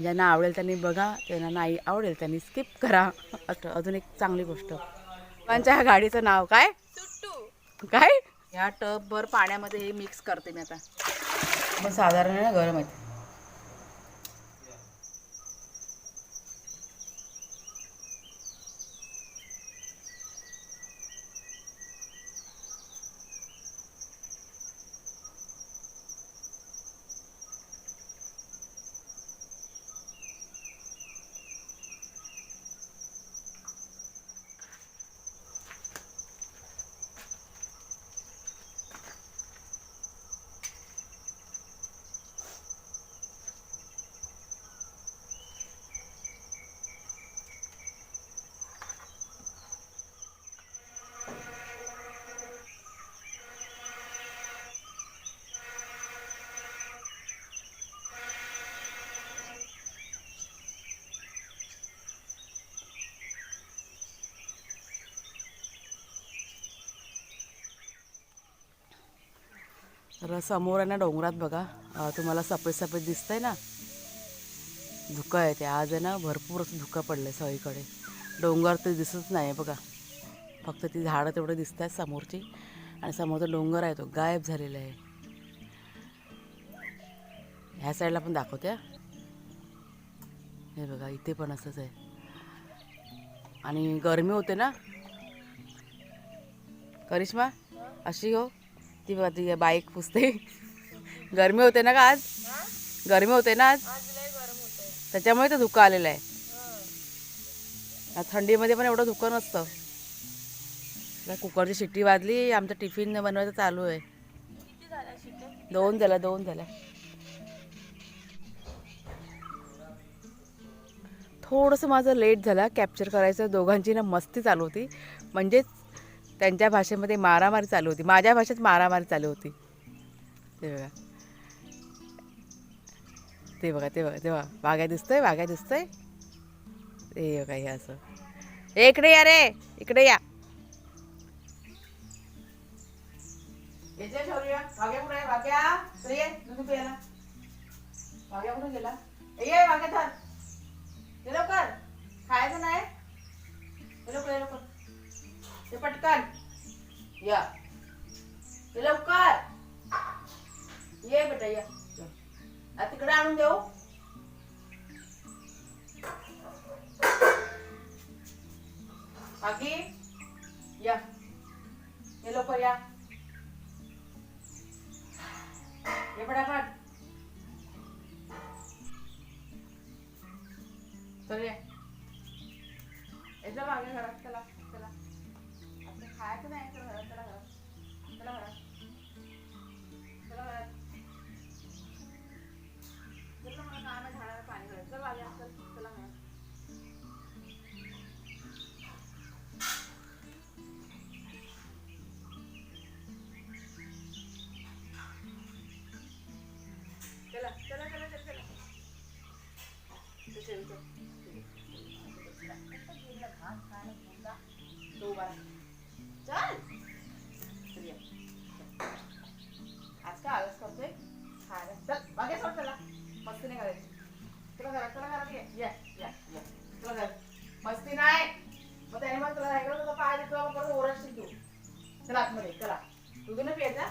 ज्यांना आवडेल त्यांनी बघा ज्यांना नाही आवडेल त्यांनी स्किप करा. असं अजून एक चांगली गोष्ट. त्यांच्या ह्या गाडीचं नाव काय? काय? ह्या टबभर पाण्यामध्ये हे मिक्स करते मी आता. साधारण गरम आहे. तर समोर आहे ना डोंगरात बघा. तुम्हाला सफेद सफेद दिसतंय ना. धुकं आहे ते. आज आहे ना भरपूर असं धुकं पडलं आहे सगळीकडे. डोंगर ते दिसत नाही आहे बघा. फक्त ती झाडं तेवढं दिसत आहेत समोरची. आणि समोरचा डोंगर आहे तो गायब झालेला आहे. ह्या साईडला पण दाखवते हे बघा इथे पण असंच आहे. आणि गरमी होते ना. करिश्मा अशी हो. ती बघा ती बाईक पुसते. गरमी होते ना का आज? गरमी होते ना आज? त्याच्यामुळे तर धुकं आलेलं आहे. थंडीमध्ये पण एवढं धुकं नसतं. कुकरची शिट्टी वाजली आमचं टिफिन बनवायचं चालू आहे. दोन झाला दोन झाला थोडंसं माझं लेट झाला कॅप्चर करायचं दोघांची ना मस्ती चालू होती. म्हणजेच त्यांच्या भाषेमध्ये मारामारी चालू होती. माझ्या भाषेत मारामारी चालू होती. ते बघा. ते बघा ते बघा ते बघा. वाघ्या दिसतोय वाघ्या दिसतोय. ते बघा हे असं. ए, इकडे या रे. इकडे या. गेला? खायचं नाही? ते पटकन. या. ते लवकर. ये बेटा या. आ तिकडे आणून देऊ. आगी. या. ये लवकर या. ये फटाफट चल ये. याच्या मागे घरात आतमध्ये चला. तू ना प्यायचा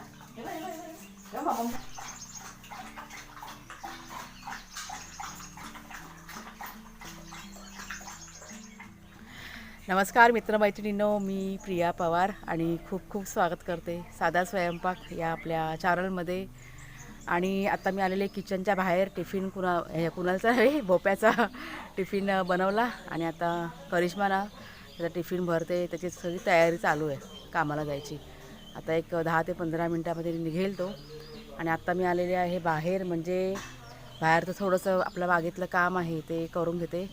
नमस्कार मित्रमैत्रिणींनो. मी प्रिया पवार आणि खूप खूप स्वागत करते साधा स्वयंपाक या आपल्या चॅनलमध्ये आणि आता मी आलेले किचनच्या बाहेर टिफिन कुणा हे कुणालचा आहे भोप्याचा टिफिन बनवला आणि आता करिश्माना त्याचा टिफिन भरते त्याची सगळी तयारी चालू आहे. कामाला जायची. आता एक दहा ते पंधरा मिनटामध्ये निघेल तो. आणि आत्ता मी आलेले आहे बाहेर म्हणजे बाहेरचं थोडंसं आपल्या बागेतलं काम आहे ते करून घेते.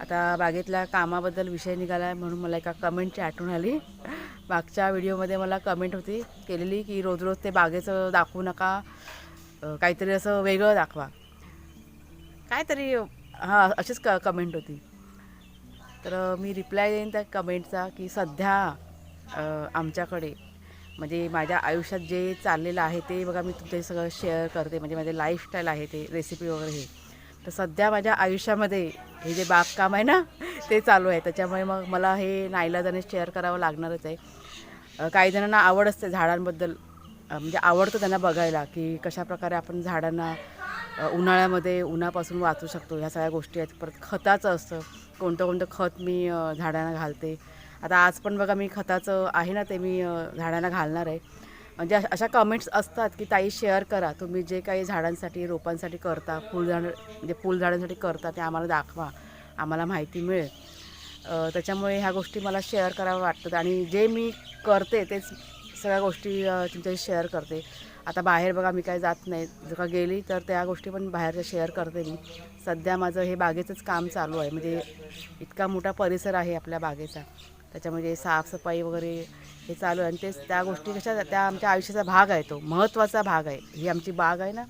आता बागेतल्या कामाबद्दल विषय निघाला आहे म्हणून मला एका कमेंटची आठवण आली. मागच्या व्हिडिओमध्ये मला कमेंट होती केलेली की रोज रोज ते बागेचं दाखवू नका काहीतरी असं वेगळं दाखवा. काहीतरी हां अशीच क कमेंट होती. तर मी रिप्लाय देईन त्या कमेंटचा की सध्या आमच्याकडे. म्हणजे माझ्या आयुष्यात जे चाललेलं आहे ते बघा मी तुमचे सगळं शेअर करते. म्हणजे माझे लाईफस्टाईल आहे ते रेसिपी वगैरे हे. तर सध्या माझ्या आयुष्यामध्ये हे जे बागकाम आहे ना ते चालू आहे. त्याच्यामुळे मग मला हे नाईलाजाने शेअर करावं लागणारच आहे. काही जणांना आवड असते झाडांबद्दल. म्हणजे आवडतं त्यांना बघायला की कशाप्रकारे आपण झाडांना उन्हाळ्यामध्ये उन्हापासून वाचू शकतो. ह्या सगळ्या गोष्टी आहेत. परत खताचं असतं. कोणतं कोणतं खत मी झाडांना घालते. आता आज पण बघा मी खताचं आहे ना ते मी झाडांना घालणार आहे. म्हणजे अशा- अशा कमेंट्स असतात की ताई शेअर करा. तुम्ही जे काही झाडांसाठी रोपांसाठी करता फुलझाड म्हणजे फुलझाडांसाठी करता ते आम्हाला दाखवा. आम्हाला माहिती मिळेल. त्याच्यामुळे ह्या गोष्टी मला शेअर कराव्या वाटतात आणि जे मी करते तेच सगळ्या गोष्टी तुमच्याशी शेअर करते. आता बाहेर बघा मी काय जात नाही. जर का गेली तर त्या गोष्टी पण बाहेरच्या शेअर करते मी. सध्या माझं हे बागेचंच काम चालू आहे. म्हणजे इतका मोठा परिसर आहे आपल्या बागेचा. त्याच्यामध्ये साफसफाई वगैरे हे चालू आहे. आणि तेच त्या गोष्टी कशा त्या आमच्या आयुष्याचा भाग आहे तो. महत्त्वाचा भाग आहे. ही आमची बाग आहे ना?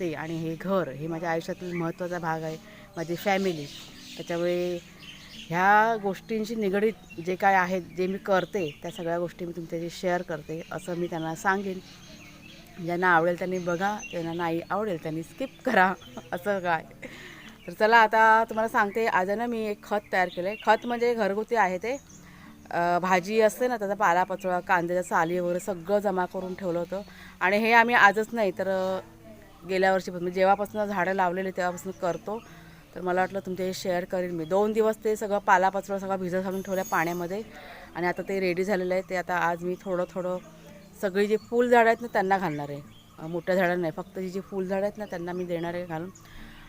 ते आणि हे घर हे माझ्या आयुष्यातील महत्त्वाचा भाग आहे. माझी फॅमिली त्याच्यामुळे ह्या गोष्टींशी निगडीत जे काय आहेत जे मी करते त्या सगळ्या गोष्टी मी तुमच्याशी शेअर करते. असं मी त्यांना सांगेन. ज्यांना आवडेल त्यांनी बघा. ज्यांना नाही आवडेल त्यांनी स्किप करा. असं काय? तर चला आता तुम्हाला सांगते आज ना मी एक खत तयार केलं आहे खत म्हणजे घरगुती आहे ते. भाजी असते ना त्याचा पालापाचोळा कांद्याच्या साली वगैरे सगळं जमा करून ठेवलं होतं. आणि हे आम्ही आजच नाही तर गेल्या वर्षीपासून म्हणजे जेव्हापासून झाडं लावलेली तेव्हापासून करतो. तर मला वाटलं तुमच्याशी शेअर करेन मी. दोन दिवस ते सगळं पालापाचोळा सगळं भिजत घालून ठेवलं पाण्यामध्ये. आणि आता ते रेडी झालेलं आहे. ते आता आज मी थोडं थोडं सगळी जी फुलझाडं आहेत ना त्यांना घालणार आहे. मोठ्या झाडांना नाही फक्त जी जी फुलझाडं आहेत ना त्यांना मी देणार आहे घालून.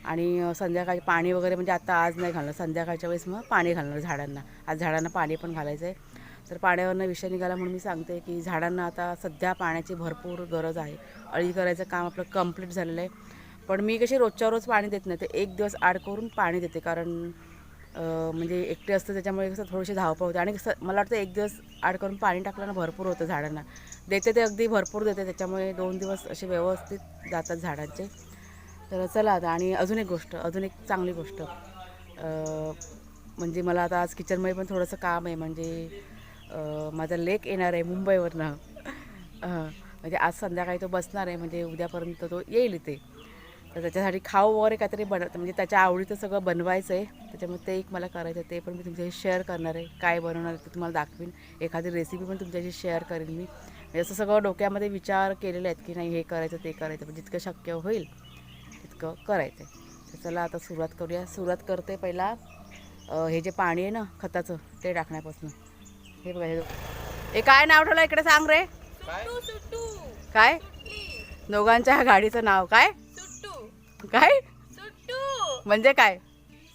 आणि संध्याकाळी पाणी वगैरे म्हणजे आता आज नाही घालणार. संध्याकाळच्या वेळेस मग पाणी घालणार झाडांना. आज झाडांना पाणी पण घालायचं आहे तर पाण्यावरनं विषय निघाला म्हणून मी सांगते की झाडांना आता सध्या पाण्याची भरपूर गरज आहे. अळी करायचं काम आपलं कंप्लीट झालेलं आहे. पण मी कशी रोजच्या रोज पाणी देत नाही ते एक दिवस आड करून पाणी देते. कारण म्हणजे एकटे असतं त्याच्यामुळे कसं थोडीशी धावपळ होते. आणि कसं मला वाटतं एक दिवस आड करून पाणी टाकलं ना भरपूर होतं झाडांना. देते ते अगदी भरपूर देते त्याच्यामुळे दोन दिवस असे व्यवस्थित जातात झाडांचे. तर चला आता आणि अजून एक गोष्ट अजून एक चांगली गोष्ट. म्हणजे मला आता आज किचनमध्ये पण थोडंसं काम आहे म्हणजे माझा लेक येणार आहे मुंबईवरनं. म्हणजे आज संध्याकाळी तो बसणार आहे म्हणजे उद्यापर्यंत तो येईल इथे. तर त्याच्यासाठी खाऊ वगैरे काहीतरी बन म्हणजे त्याच्या आवडीचं सगळं बनवायचं आहे त्याच्यामुळे ते एक मला करायचं आहे ते पण मी तुमच्याशी शेअर करणार आहे काय बनवणार आहे ते तुम्हाला दाखवीन. एखादी रेसिपी पण तुमच्याशी शेअर करेन मी. म्हणजे असं सगळं डोक्यामध्ये विचार केलेले आहेत की नाही हे करायचं ते करायचं म्हणजे जितकं शक्य होईल तितकं करायचं आहे तर चला आता सुरुवात करूया. सुरुवात करते पहिला हे जे पाणी आहे ना खताचं ते टाकण्यापासून. हे बघा हे हे काय नाव ठेवलं इकडे सांग रे. काय? दोघांच्या गाडीचं नाव काय? काय? म्हणजे काय?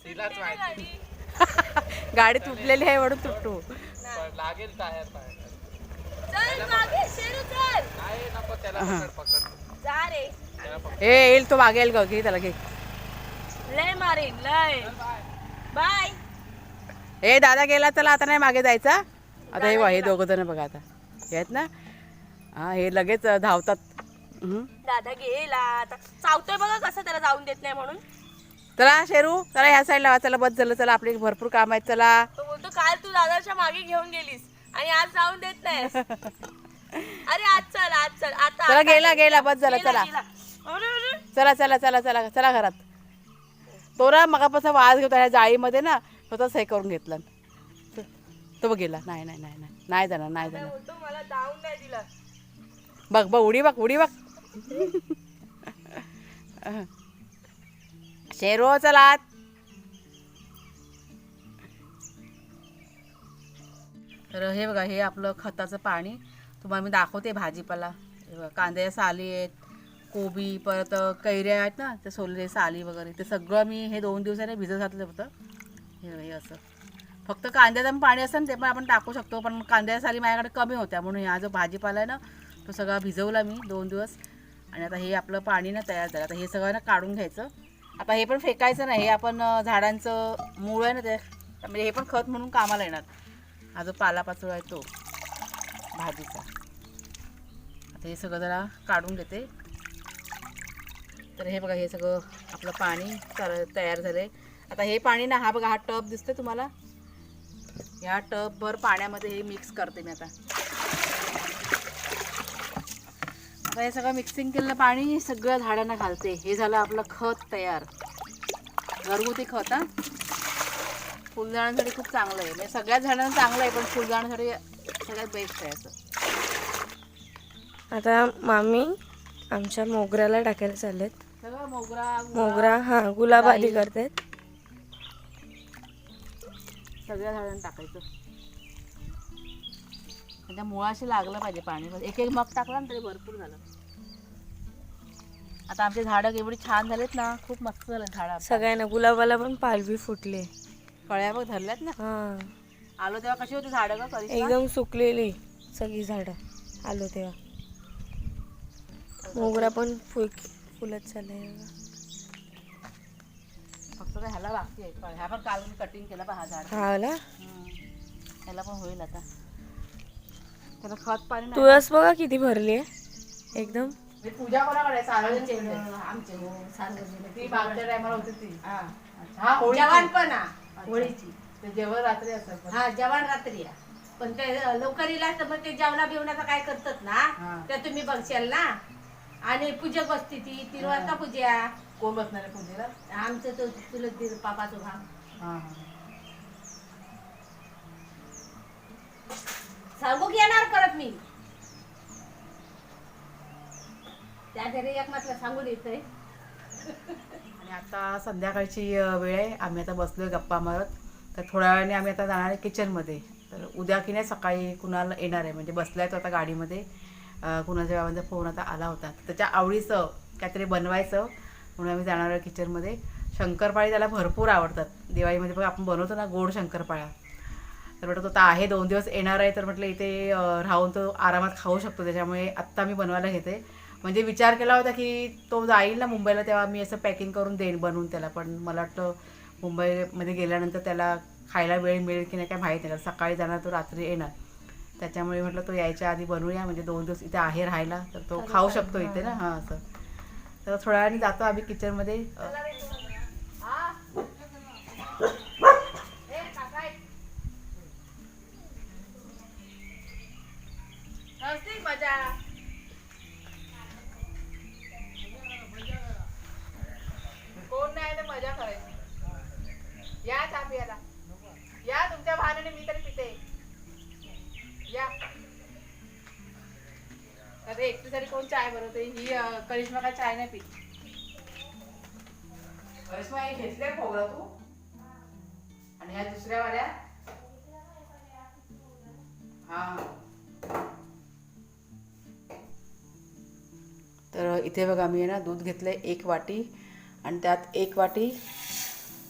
गाडी. तुटलेली आहे म्हणून तुटू लागेल टायर नाही ए येईल तो मागेल ग. घे त्याला घे. लय मारीन लय. बाय. ए दादा गेला चला आता नाही मागे जायचा. आता हे बघा हे दोघं जण बघा आता. आहेत ना? हा हे लगेच धावतात. हम्म. दादा गेला. आता चावतोय बघा कसं त्याला जाऊन देत नाही म्हणून. चला शेरू चला ह्या साईडला वा. चला बस झालं चला आपले भरपूर काम आहेत चला. तो बोलतो काल तू दादाच्या मागे घेऊन गेलीस आणि आज जाऊन देत नाहीस. अरे आज चल आज चल. आता चला गेला गेला. बस झालं चला. गेला. चला चला चला चला चला घरात. तो ना मगापासून वाज घेतो ह्या जाळीमध्ये ना स्वतःच हे करून घेतलं. तो बघ गेला. नाही नाही नाही नाही. नाही जाणार नाही जाणार. बघ बघ उडी बघ उडी बघ. शेरो चला. तर हे बघा हे आपलं खताचं पाणी. तुम्हाला मी दाखवते भाजीपाला. कांद्याच्या साली आहेत कोबी परत कैऱ्या आहेत ना ते सोलले साली वगैरे. ते सगळं मी हे दोन दिवसाने भिजत घातलं होतं. हे हे असं. फक्त कांद्याचं पण पाणी असतं ना ते पण आपण टाकू शकतो पण कांद्याच्या साली माझ्याकडे कमी होत्या. म्हणून हा जो भाजीपाला आहे ना तो सगळा भिजवला मी दोन दिवस. आणि आता हे आपलं पाणी ना तयार झालं. आता हे सगळं ना काढून घ्यायचं. आता हे पण फेकायचं नाही. हे आपण झाडांचं मूळ आहे ना ते म्हणजे हे पण खत म्हणून कामाला येणार. हा जो पालापाचोळा आहे तो भाजीचा. आता हे सगळं जरा काढून घेते तर हे बघा हे सगळं आपलं पाणी तर- तयार झालं आहे आता हे पाणी ना हा बघा हा टब दिसतोय तुम्हाला? ह्या टबभर पाण्यामध्ये हे मिक्स करते मी आता. आता हे सगळं मिक्सिंग केलेलं पाणी सगळ्या झाडांना घालते. हे झालं आपलं खत तयार. घरगुती खत हा? फुलझाडांसाठी खूप चांगलं आहे. म्हणजे सगळ्याच झाडांना चांगलं आहे पण फुलझाडांसाठी सगळ्यात बेस्ट आहे असं. आता मामी आमच्या मोगऱ्याला टाकायला चाललेत. आहेत मोगरा हा गुलाब आधी करतात. सगळ्या झाडांना टाकायचं. त्या मुळाशी लागलं पाहिजे पाणी. एक एक मग टाकला ना तरी भरपूर झालं. आता आमचे झाडं एवढी छान झालेत ना खूप मस्त झालं झाडं सगळ्यांना गुलाबाला पण पालवी फुटली. कळ्या बघ धरल्यात ना. हा. आलो तेव्हा कशी होती झाडं का एकदम सुकलेली सगळी झाडं आलो तेव्हा. मोगरा पण फुल फुलत चाललंय बघा. फक्त ह्याला बाकी आहे. कळ्या. ह्या पण काल मी कटिंग केला पहा हा झाड. हा ना? हम्म. ह्याला पण होईल आता. त्याला खत पाणी नाही. तुळस बघा किती भरली आहे. एकदम. मी पूजा कोणाकडे सार्वजनिक ती मागच्या टायमाला होती ती. हा. होळी जवान पण हा, होळीची. ते जेवण रात्री असत हा जवान रात्री हा. पण ते लवकरीला तर मग ते जेवणा बिवण्याचं काय करतात ना हा. ते तुम्ही बघशाल ना. आणि पूजा बसती ती तीन वाजता पूजा. कोण बसणार आहे पूजेला? आमचं तो चुलत दीर पापाचं भाग. हा हा. सांगू की येणार करत मी? त्या घरी एक सांगून येतंय. आणि आता संध्याकाळची अ, वेळ आहे. आम्ही आता बसलोय गप्पा मारत. तर थोड्या वेळाने आम्ही आता जाणार आहे किचनमध्ये तर उद्या की नाही सकाळी कुणाला येणार आहे? म्हणजे बसलाय तो आता गाडीमध्ये. कुणाच्या बाबांचा फोन आता आला होता. त्याच्या आवडीचं काहीतरी बनवायचं म्हणून आम्ही जाणार आहे किचनमध्ये. शंकरपाळी त्याला भरपूर आवडतात. दिवाळीमध्ये पण आपण बनवतो ना गोड शंकरपाळ्या. तर म्हटलं तो आता आहे दोन दिवस येणार आहे तर म्हटलं इथे राहून तो आरामात खाऊ शकतो. त्याच्यामुळे आत्ता मी बनवायला घेते. म्हणजे विचार केला होता की तो जाईल ना मुंबईला तेव्हा मी असं पॅकिंग करून देईन बनवून त्याला. पण मला वाटतं मुंबईमध्ये गेल्यानंतर त्याला खायला वेळ मिळेल की नाही काय माहीत नाही. सकाळी जाणार तो रात्री येणार. त्याच्यामुळे म्हटलं तो यायच्या आधी बनवूया म्हणजे दोन दिवस इथे आहे राहायला तर तो खाऊ शकतो इथे ना. हां. असं. तर थोड्या वेळाने जातो आम्ही किचनमध्ये अ, नसती मजा कोण नाही तर मजा करायची या चहा प्यायला या तुमच्या भावाने मी तरी पिते या अरे एकटीसाठी कोण चाय बनवते ही अं, करिश्मा काय चाय नाही पित? करिश्मा हे घेतले खोबरं तू? आणि ह्या दुसऱ्या वाल्या? हा तर इथे बघा मी आहे ना दूध घेतलंय एक वाटी आणि त्यात एक वाटी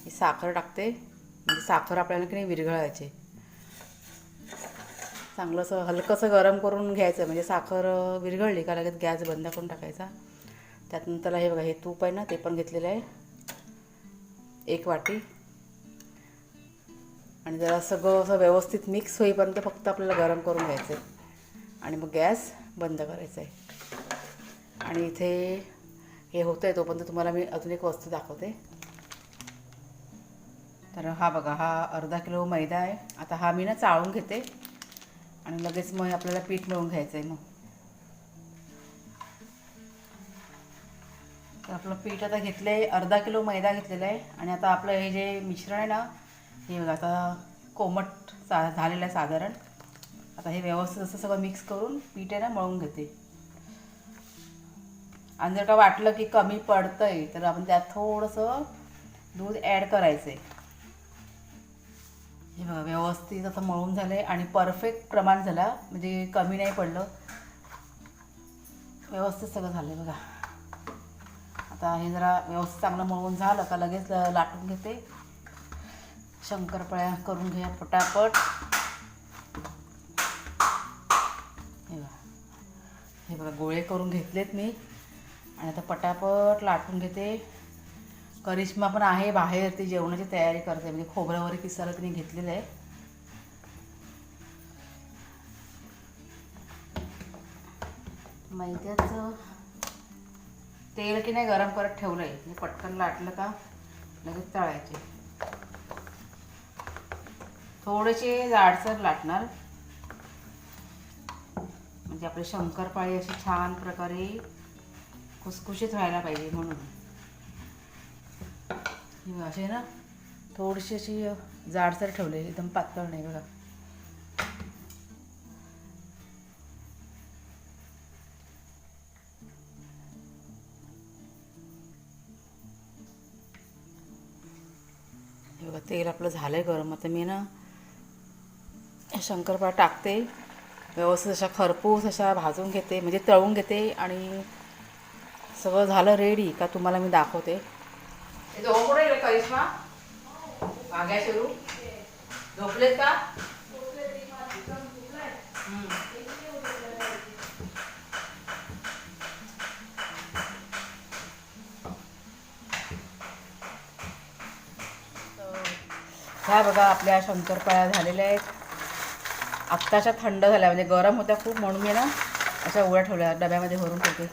ही साखर टाकते. म्हणजे साखर आपल्याला की नाही विरघळायचे. चांगलं असं हलकंसं गरम करून घ्यायचं. म्हणजे साखर विरघळली का लगेच गॅस बंद करून टाकायचा. त्यानंतर हे बघा हे तूप आहे ना ते पण घेतलेलं आहे. एक वाटी. आणि जरा सगळं असं व्यवस्थित मिक्स होईपर्यंत फक्त आपल्याला गरम करून घ्यायचं आहे आणि मग गॅस बंद करायचा आहे आणि इथे हे होतं आहे तोपर्यंत तुम्हाला मी अजून एक वस्तू दाखवते. तर हा बघा हा अर्धा किलो मैदा आहे. आता हा मी ना चाळून घेते. आणि लगेच मग आपल्याला पीठ मिळून घ्यायचं आहे मग. तर आपलं पीठ आता घेतलं आहे अर्धा किलो मैदा घेतलेला आहे आणि आता आपलं हे जे मिश्रण आहे ना हे बघा आता कोमट सा झालेलं आहे साधारण. आता हे व्यवस्थित असं सगळं मिक्स करून पीठ आहे ना मळून घेते. आणि जर का वाटलं की कमी पडतं आहे तर आपण त्यात थोडंसं दूध ॲड करायचं आहे हे बघा व्यवस्थित असं मळून झालं आहे आणि परफेक्ट प्रमाण झाला. म्हणजे कमी नाही पडलं. व्यवस्थित सगळं झालं आहे बघा. आता हे जरा व्यवस्थित चांगलं मळून झालं का लगेच लाटून घेते. शंकरपाळ्या करून घ्या पटापट हे बघा. हे बघा गोळे करून घेतलेत मी. आणि आता पटापट लाटून घेते. करिश्मा पण आहे बाहेर ती जेवणाची तयारी करते म्हणजे खोबरं वगैरे किसायला तिने घेतलेलं आहे. मैद्याचं तेल की नाही गरम करत ठेवलं आहे म्हणजे पटकन लाटलं का लगेच तळायचे. थोडेसे जाडसर लाटणार. म्हणजे आपली शंकरपाळी अशी छान प्रकारे खुसखुशीत व्हायला पाहिजे म्हणून. अशी असे ना थोडीशी अशी जाडसर ठेवलेली एकदम पातळ नाही बघा. हे बघा तेल आपलं झालं आहे गरम. आता मी ना शंकरपाळ टाकते. व्यवस्थित अशा खरपूस अशा भाजून घेते म्हणजे तळून घेते आणि सगळं झालं रेडी का तुम्हाला मी दाखवते. इथं दोघं कुठे करिश्मा? भाग्या शिरू. झोपलेत का? ह्या बघा आपल्या शंकरपाळ्या झालेल्या आहेत. आत्ताच्या थंड झाल्या म्हणजे गरम होत्या खूप म्हणून मी ना अशा उड्या ठेवल्या डब्यामध्ये भरून ठेवते.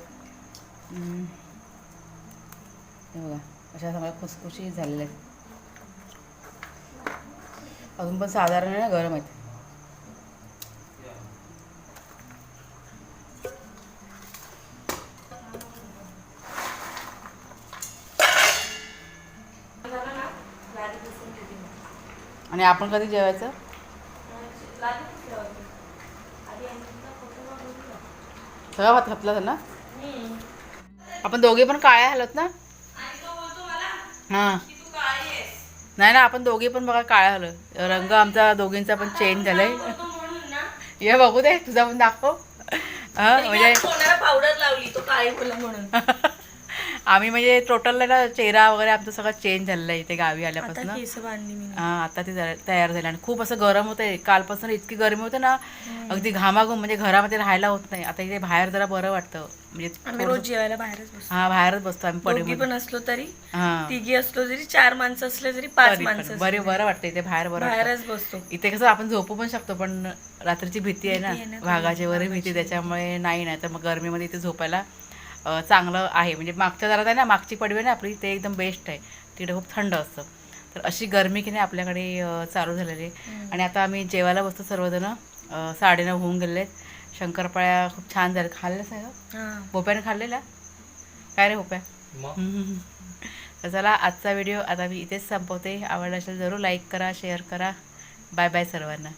बघा. अशा सगळ्या खुसखुशीत झालेल्या आहेत. अजून पण साधारण आहे ना गरम आहेत आणि आपण कधी जेवायचं? सगळा भात घातला ना? आपण दोघे पण काळ्या हलत ना? हां. नाही ना आपण दोघे पण बघा काळ्या हलो रंग आमचा दोघींचा पण चेंज झालाय. ये बघू दे तुझा पण दाखव. हा म्हणजे पावडर लावली? तो काळी बोला म्हणून. आम्ही म्हणजे टोटल ना चेहरा वगैरे आमचा सगळं चेंज झालेला आहे इथे गावी आल्यापासून. हा आता ते तयार झाले आणि खूप असं गरम होतंय. कालपासून इतकी गरमी होते ना अगदी घामाघूम म्हणजे घरामध्ये राहायला होत नाही. आता इथे बाहेर जरा बरं वाटतं. म्हणजे रोज जेवायला बाहेरच बसतो. हा बाहेरच बसतो आम्ही पडे पण असलो तरी तिघी असलो तरी चार माणसं असले तरी पाच माणसं बरे बरं वाटतं इथे बाहेर बरं. बाहेरच बसतो. इथे कसं आपण झोपू पण शकतो पण रात्रीची भीती आहे ना. वाघाची वगैरे भीती त्याच्यामुळे नाही नाही तर मग गरमीमध्ये इथे झोपायला चांगलं आहे. म्हणजे मागच्या दारात आहे ना मागची पडवी आहे ना आपली ते एकदम बेस्ट आहे. तिकडे खूप थंड असतं. तर अशी गरमी की नाही आपल्याकडे चालू झालेली. आहे आणि आता आम्ही जेवायला बसतो सर्वजण. साडेनऊ होऊन गेले आहेत शंकरपाळ्या खूप छान झाल्या. खाल्ल्या सगळं हा. भोप्याने खाल्लेला काय रे भोप्या? तर चला आजचा व्हिडिओ आता मी इथेच संपवते. आवडला असेल जरूर लाईक करा शेअर करा. बाय बाय सर्वांना.